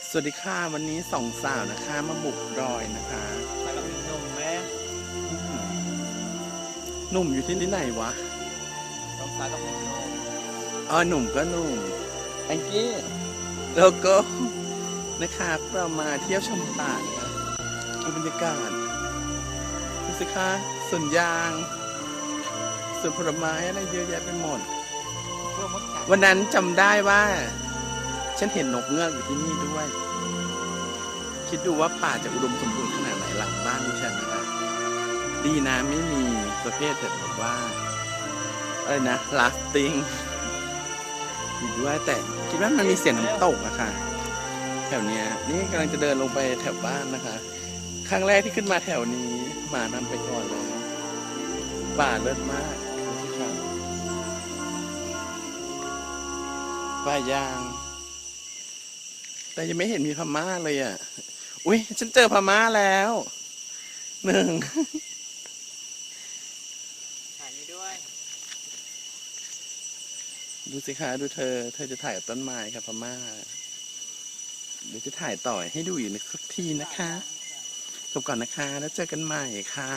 สวัสดีค่ะวันนี้สองสาวนะคะมาบุกดอยนะคะไปกับหนุ่มไหมอืมหนุ่มอยู่ที่ที่ไหนวะต้องสายกับหนุ่มอ๋อหนุ่มก็หนุ่มแองกี้แล้วก็นะคะเรามาเที่ยวชมป่านะคะดูบรรยากาศดูสิคะสวนยางสวนผลไม้อะไรเยอะแยะไปหมดเพื่อมดกัดวันนั้นจำได้ว่า ฉันเห็นนกเงือกอยู่ที่นี่ด้วย คิดดูว่าป่าจะอุดมสมบูรณ์ขนาดไหนหลังบ้านดิฉันนะคะดีนะไม่มีประเภทแบบว่าอะไรนะ lasting อยู่ด้วยแต่คิดว่ามันมีเสียงน้ำตกอะค่ะ แถวเนี้ยนี่กำลังจะเดินลงไปแถวบ้านนะคะ ครั้งแรกที่ขึ้นมาแถวนี้หมานำไปก่อนแล้วป่าเลิศมากป่ายาง แต่ยังไม่เห็นมีพม่าเลยอะ อุ้ยฉันเจอพม่าแล้ว หนึ่งถ่ายนี้ด้วย ดูสิคะดูเธอ เธอจะถ่ายกับต้นไม้ครับพม่า เดี๋ยวจะถ่ายต่อให้ดูอีกสักทีนะคะจบก่อนนะคะ แล้วเจอกันใหม่ค่ะ